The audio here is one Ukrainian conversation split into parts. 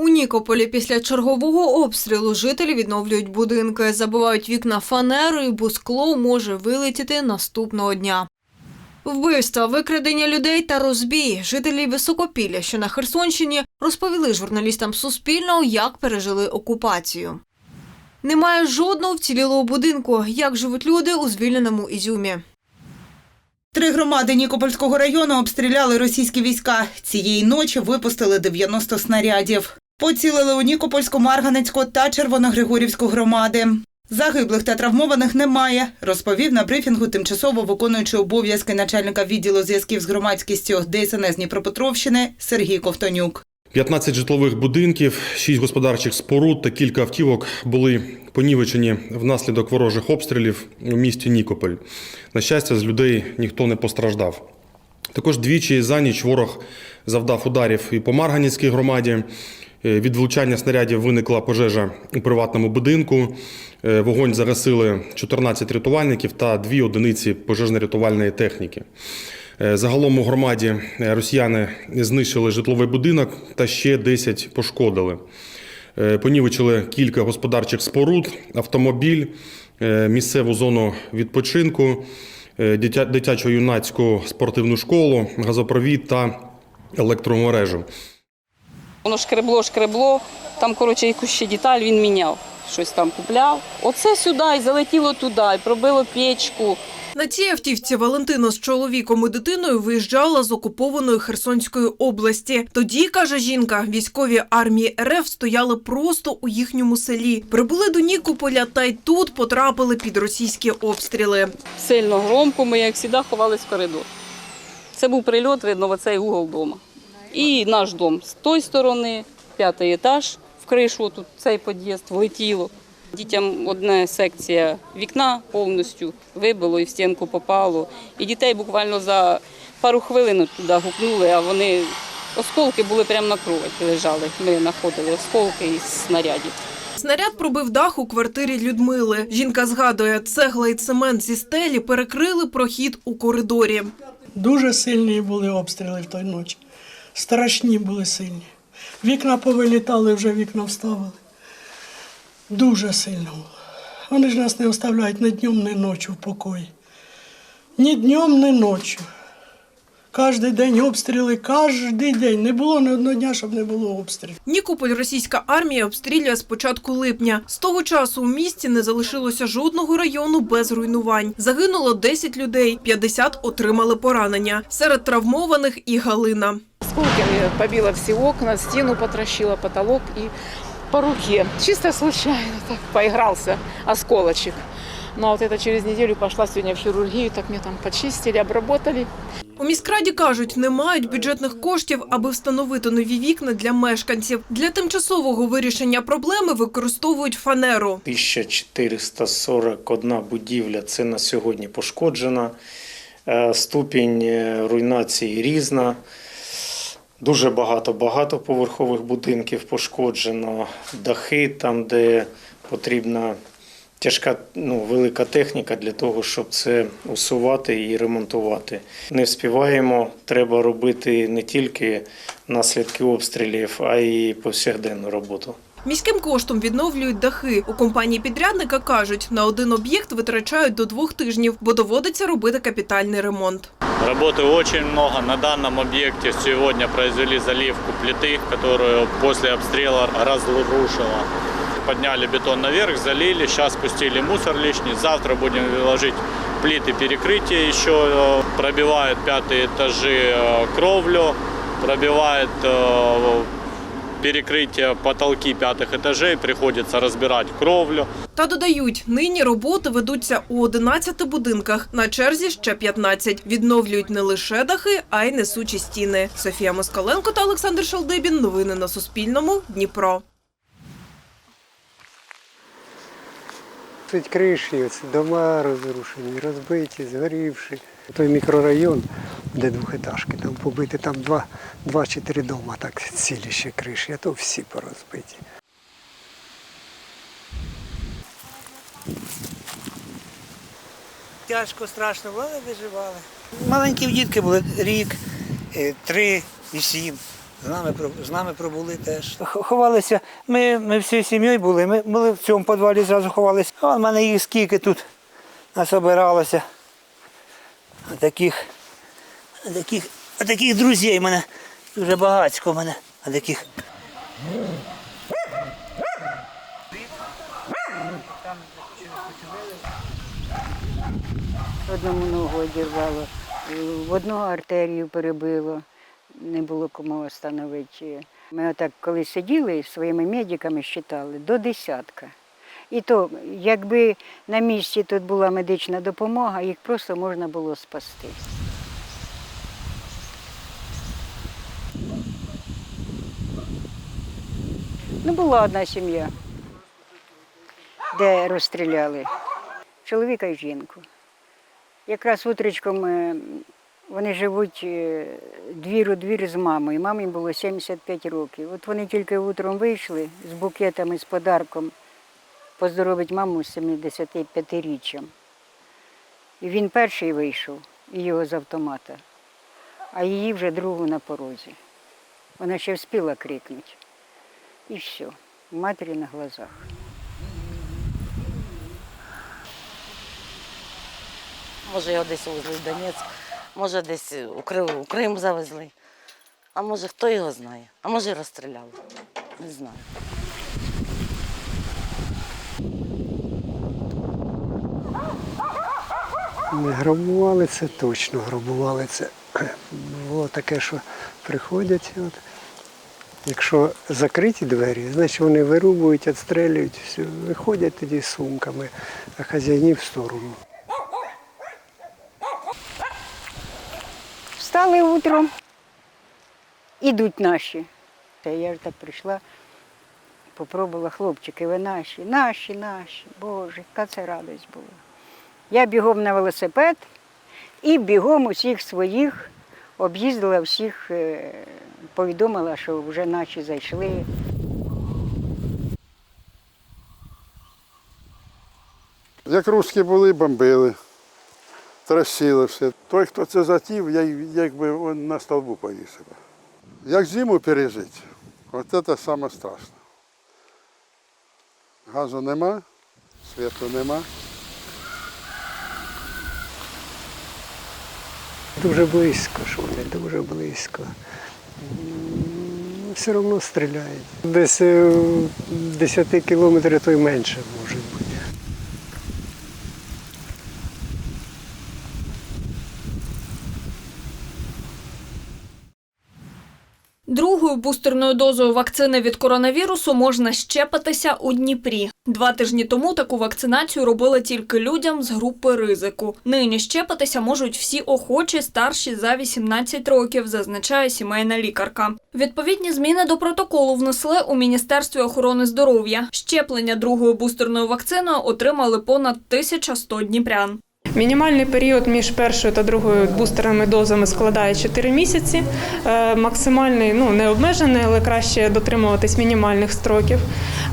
У Нікополі після чергового обстрілу жителі відновлюють будинки, забивають вікна фанерою, бо скло може вилетіти наступного дня. Вбивства, викрадення людей та розбій. Жителі Високопілля, що на Херсонщині, розповіли журналістам Суспільного, як пережили окупацію. Немає жодного вцілілого будинку. Як живуть люди у звільненому Ізюмі. Три громади Нікопольського району обстріляли російські війська. Цієї ночі випустили 90 снарядів. Поцілили у Нікопольську, Марганецьку та Червоногригорівську громади. Загиблих та травмованих немає, розповів на брифінгу тимчасово виконуючий обов'язки начальника відділу зв'язків з громадськістю ДСНС Дніпропетровщини Сергій Ковтонюк. 15 житлових будинків, 6 господарчих споруд та кілька автівок були понівечені внаслідок ворожих обстрілів у місті Нікополь. На щастя, з людей ніхто не постраждав. Також двічі за ніч ворог завдав ударів і по Марганівській громаді. Е, Від влучання снарядів виникла пожежа у приватному будинку. Е, Вогонь загасили 14 рятувальників та дві одиниці пожежно-рятувальної техніки. Е, Загалом у громаді росіяни знищили житловий будинок та ще 10 пошкодили. Понівечили кілька господарчих споруд, автомобіль, місцеву зону відпочинку, дитячо-юнацьку спортивну школу, газопровід та електромережу. Воно шкребло, шкребло. Там, коротше, якусь ще деталь він міняв. Щось там купляв. Оце сюди і залетіло туди, і пробило печку. На цій автівці Валентина з чоловіком і дитиною виїжджала з окупованої Херсонської області. Тоді, каже жінка, військові армії РФ стояли просто у їхньому селі. Прибули до Нікополя та й тут потрапили під російські обстріли. Сильно громко, ми, як завжди, ховались в коридор. Це був прильот, видно, в оцей угол дома. І наш дом з тої сторони, п'ятий етаж, в кришу, тут цей під'їзд влетіло. Дітям одна секція вікна повністю вибило і в стінку попало. І дітей буквально за пару хвилин туди гукнули, а вони осколки були прямо на кроваті лежали. Ми знаходили осколки із снарядів. Снаряд пробив дах у квартирі Людмили. Жінка згадує, цегла і цемент зі стелі перекрили прохід у коридорі. Дуже сильні були обстріли в той ночі. Страшні були сильні. Вікна повилітали, вже вікна вставили. Дуже сильно було. Вони ж нас не оставляють ні днем, ні ночі в покої. Ні днем, ні ночі. Кожен день обстріли, кожен день. Не було ні одного дня, щоб не було обстрілів. Нікополь російська армія обстрілює з початку липня. З того часу у місті не залишилося жодного району без руйнувань. Загинуло 10 людей, 50 отримали поранення. Серед травмованих і Галина. Осколками побила все окна, стену потрощила, потолок и по руке. Чисто случайно так поигрался осколочек. Но вот это через неделю пошла сегодня в хирургию, так мне там почистили, обработали. У міськраді кажуть, не мають бюджетних коштів, аби встановити нові вікна для мешканців. Для тимчасового вирішення проблеми використовують фанеру. 1441 будівля це на сьогодні пошкоджена. Е, Ступінь е, руйнації різна. Дуже багато багатоповерхових будинків пошкоджено, дахи там, де потрібна тяжка, ну, велика техніка для того, щоб це усувати і ремонтувати. Не вспіваємо, треба робити не тільки наслідки обстрілів, а й повсякденну роботу. Міським коштом відновлюють дахи. У компанії підрядника кажуть, на один об'єкт витрачають до двох тижнів, бо доводиться робити капітальний ремонт. Работы очень много. На данном объекте сегодня произвели заливку плиты, которую после обстрела разрушила. Подняли бетон наверх, залили, сейчас спустили мусор лишний. Завтра будем ложить плиты перекрытия еще. э, Пробивают пятые этажи э, кровлю, пробивает э, перекрытие потолки пятых этажей, приходится разбирать кровлю. Та додають, нині роботи ведуться у 11 будинках. На черзі ще 15. Відновлюють не лише дахи, а й несучі стіни. Софія Москаленко та Олександр Шалдибін. Новини на Суспільному. Дніпро. Тут криші, оце дома розрушені, розбиті, згорівші. Той мікрорайон, де двохетажки, там побити, там два, два чи три дома, так цілі ще криші, а то всі порозбиті. Тяжко, страшно, але виживали. Маленькі дітки були рік, е, три і сім. З нами, з нами пробули теж. Ховалися. Ми, ми всією сім'єю були. Ми були в цьому підвалі зразу ховалися. А в мене їх скільки тут насобиралося. Таких, таких, таких друзів в мене дуже багатько мене. А таких. Одному ногу одірвало, в одну артерію перебило, не було кому встановити. Ми отак коли сиділи своїми медиками, считали до десятка. І то, якби на місці тут була медична допомога, їх просто можна було спасти. Ну, була одна сім'я, де розстріляли чоловіка і жінку. Якраз утречком е, вони живуть е, двір у двір з мамою. Мамі було 75 років. От вони тільки утром вийшли з букетами, з подарком поздоровить маму з 75-річчям. І він перший вийшов, і його з автомата, а її вже другу на порозі. Вона ще встигла крикнути. І все, матері на глазах. Може, його десь увезли в Донецьк, може, десь у Крим, у Крим завезли. А може, хто його знає? А може, розстріляли. Не знаю. Не грабували це точно, грабували це. Було таке, що приходять, от, якщо закриті двері, значить вони вирубують, відстрелюють, все, виходять тоді з сумками, а хазяїнів в сторону. Встали утром, ідуть наші. Я ж так прийшла, попробувала хлопчики, ви наші, наші, наші. Боже, яка це радість була. Я бігом на велосипед і бігом усіх своїх об'їздила всіх, е, повідомила, що вже наші зайшли. Як русські були, бомбили, трощили все. Той, хто це затів, я, якби он на столбу повісив. Як зиму пережити, от це саме. Газу нема, світу нема. Дуже близько, що вони дуже близько. Все одно стріляють. Десь е, 10 кілометрів, то й менше може бути. Другою бустерною дозою вакцини від коронавірусу можна щепитися у Дніпрі. Два тижні тому таку вакцинацію робили тільки людям з групи ризику. Нині щепитися можуть всі охочі старші за 18 років, зазначає сімейна лікарка. Відповідні зміни до протоколу внесли у Міністерстві охорони здоров'я. Щеплення другою бустерною вакциною отримали понад 1100 дніпрян. Мінімальний період між першою та другою бустерними дозами складає 4 місяці. Е, Максимальний ну не обмежений, але краще дотримуватись мінімальних строків.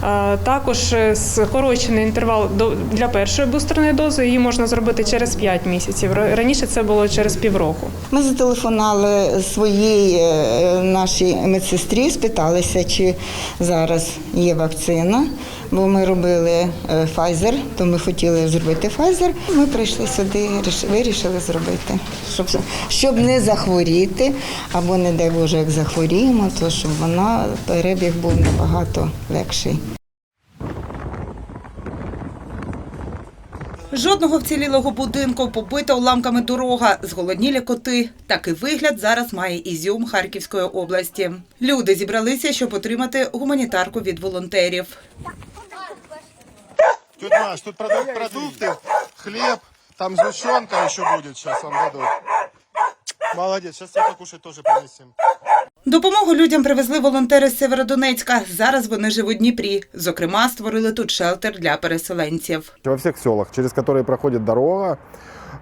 Е, Також е, скорочений інтервал для першої бустерної дози її можна зробити через 5 місяців. Раніше це було через півроку. Ми зателефонували своїй нашій медсестрі, спиталися, чи зараз є вакцина. Бо ми робили е, Pfizer, то ми хотіли зробити Pfizer. Ми прийшли сюди, ріш- вирішили зробити, щоб, щоб не захворіти, або не дай Боже, як захворіємо, то щоб вона перебіг був набагато легший. Жодного вцілілого будинку, побита уламками дорога, зголоднілі коти. Такий вигляд зараз має Ізюм Харківської області. Люди зібралися, щоб отримати гуманітарку від волонтерів. Тут наш, тут продукти, хліб, там згущенка ще буде, зараз вам дадуть. Молодець, зараз я покушать теж принесемо. Допомогу людям привезли волонтери з Северодонецька. Зараз вони живуть в Дніпрі. Зокрема, створили тут шелтер для переселенців. Во всех селах, через которые проходит дорога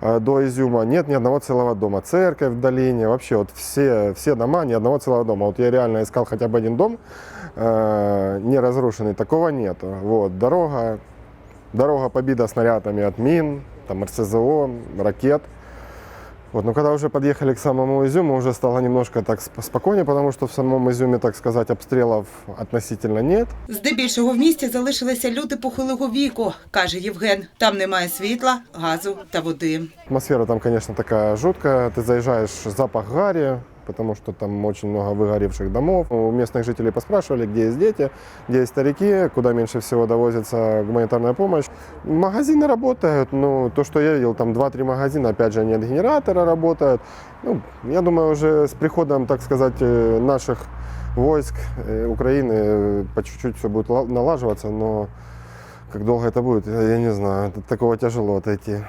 э, до Изюма, нет ни одного целого дома. Церковь в долине, вообще вот все, все дома, ни одного целого дома. Вот я реально искал хотя бы один дом э, не разрушенный, такого нет. Вот, дорога, дорога побита снарядами от мин, там РСЗО, ракет. Вот, но когда уже подъехали к самому Изюму, уже стало немножко так сп- спокойнее, потому что в самом Изюме, так сказать, обстрелов относительно нет. Здебільшого в місті залишилися люди похилого віку, каже Євген. Там немає світла, газу та води. Атмосфера там, конечно, такая жуткая. Ты заезжаешь, запах гари, потому что там очень много выгоревших домов. У местных жителей поспрашивали, где есть дети, где есть старики, куда меньше всего довозится гуманитарная помощь. Магазины работают, но то, что я видел, там 2-3 магазина, опять же, они от генератора работают. Ну, я думаю, уже с приходом, так сказать, э, наших войск э, Украины э, по чуть-чуть все будет ла- налаживаться, но как долго это будет, я не знаю. Такого тяжело отойти.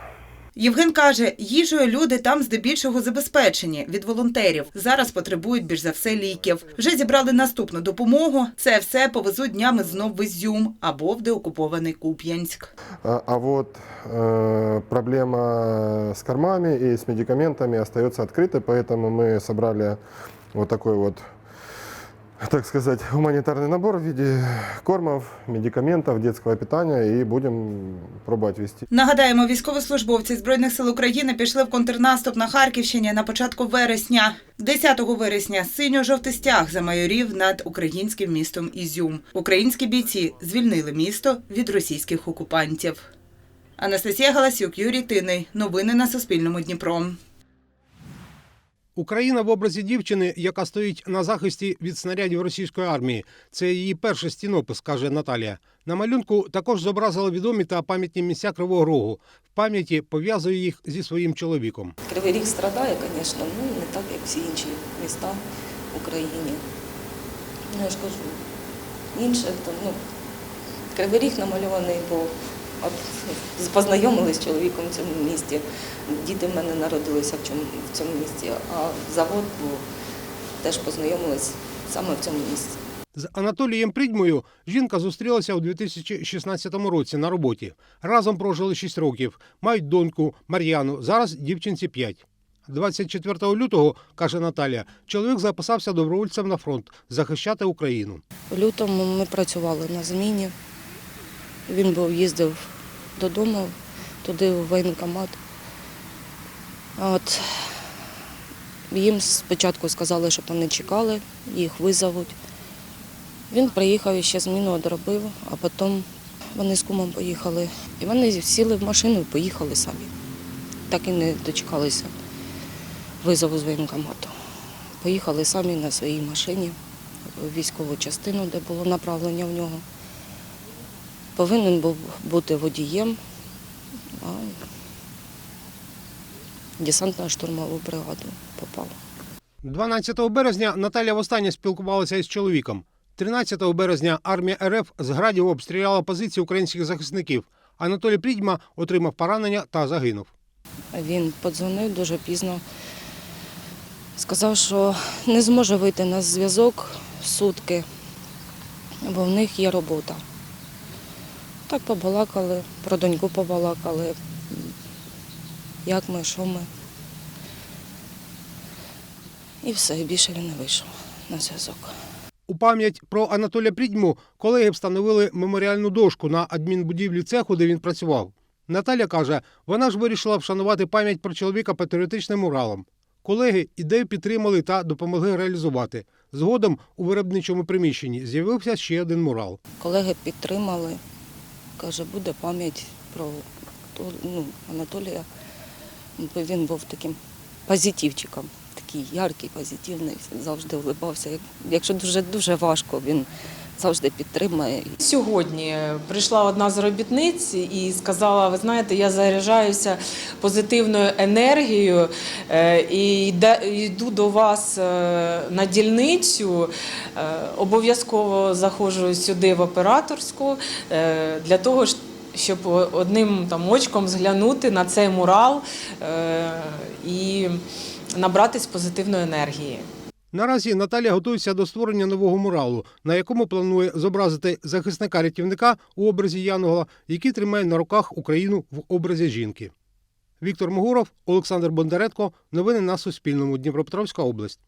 Євген каже, їжею люди там здебільшого забезпечені від волонтерів. Зараз потребують більш за все ліків. Вже зібрали наступну допомогу. Це все повезуть днями знов в Ізюм або в деокупований Куп'янськ. А, а вот э, проблема с кормами и с медикаментами остается открытой, поэтому мы собрали вот такой вот, так сказать, гуманитарный набор в виде кормов, медикаментов, детского питания и будем пробовать вести. Нагадаємо, військовослужбовці Збройних сил України пішли в контрнаступ на Харківщині на початку вересня. 10 вересня синьо-жовтий стяг замайорів над українським містом Ізюм. Українські бійці звільнили місто від російських окупантів. Анастасія Галасюк, Юрій Тиний. Новини на Суспільному Дніпро. Україна в образі дівчини, яка стоїть на захисті від снарядів російської армії. Це її перший стінопис, каже Наталія. На малюнку також зобразила відомі та пам'ятні місця Кривого Рогу. В пам'яті пов'язує їх зі своїм чоловіком. Кривий Ріг страдає, звісно, ну не так, як всі інші міста в Україні. Ну, я ж кажу, інше, то, ну, Кривий Ріг намальований був. От познайомились з чоловіком в цьому місті. Діти в мене народилися в цьому, в цьому місті, а завод був, теж познайомились саме в цьому місці. З Анатолієм Придьмою жінка зустрілася у 2016 році на роботі. Разом прожили 6 років. Мають доньку Мар'яну. Зараз дівчинці 5. 24 лютого, каже Наталія, чоловік записався добровольцем на фронт захищати Україну. У лютому ми працювали на зміні. Він був їздив додому, туди в воєнкомат. От їм спочатку сказали, щоб вони чекали, їх визовуть. Він приїхав і ще зміну одробив, а потім вони з кумом поїхали. І вони сіли в машину і поїхали самі. Так і не дочекалися визову з воєнкомату. Поїхали самі на своїй машині в військову частину, де було направлення в нього. Повинен був бути водієм, а в десантно-штурмову бригаду попав. 12 березня Наталя востаннє спілкувалася із чоловіком. 13 березня армія РФ з градів обстріляла позиції українських захисників. Анатолій Прідьма отримав поранення та загинув. Він подзвонив дуже пізно, сказав, що не зможе вийти на зв'язок сутки, бо в них є робота. Так побалакали, про доньку побалакали, як ми, що ми. І все, більше він не вийшов на зв'язок. У пам'ять про Анатолія Прідьму колеги встановили меморіальну дошку на адмінбудівлі цеху, де він працював. Наталя каже, вона ж вирішила вшанувати пам'ять про чоловіка патріотичним муралом. Колеги ідею підтримали та допомогли реалізувати. Згодом у виробничому приміщенні з'явився ще один мурал. Колеги підтримали, каже, буде пам'ять про ну, Анатолія. Бо Він був таким позитивчиком, такий яркий, позитивний, завжди улибався. Якщо дуже дуже важко, він завжди підтримує. Сьогодні прийшла одна з робітниць і сказала: ви знаєте, я заряджаюся позитивною енергією е, і йду до вас е, на дільницю. Е, Обов'язково заходжу сюди в операторську для того, щоб одним там очком зглянути на цей мурал і набратись позитивної енергії. Наразі Наталія готується до створення нового муралу, на якому планує зобразити захисника-рятівника у образі Янгола, який тримає на руках Україну в образі жінки. Віктор Могуров, Олександр Бондаренко. Новини на Суспільному. Дніпропетровська область.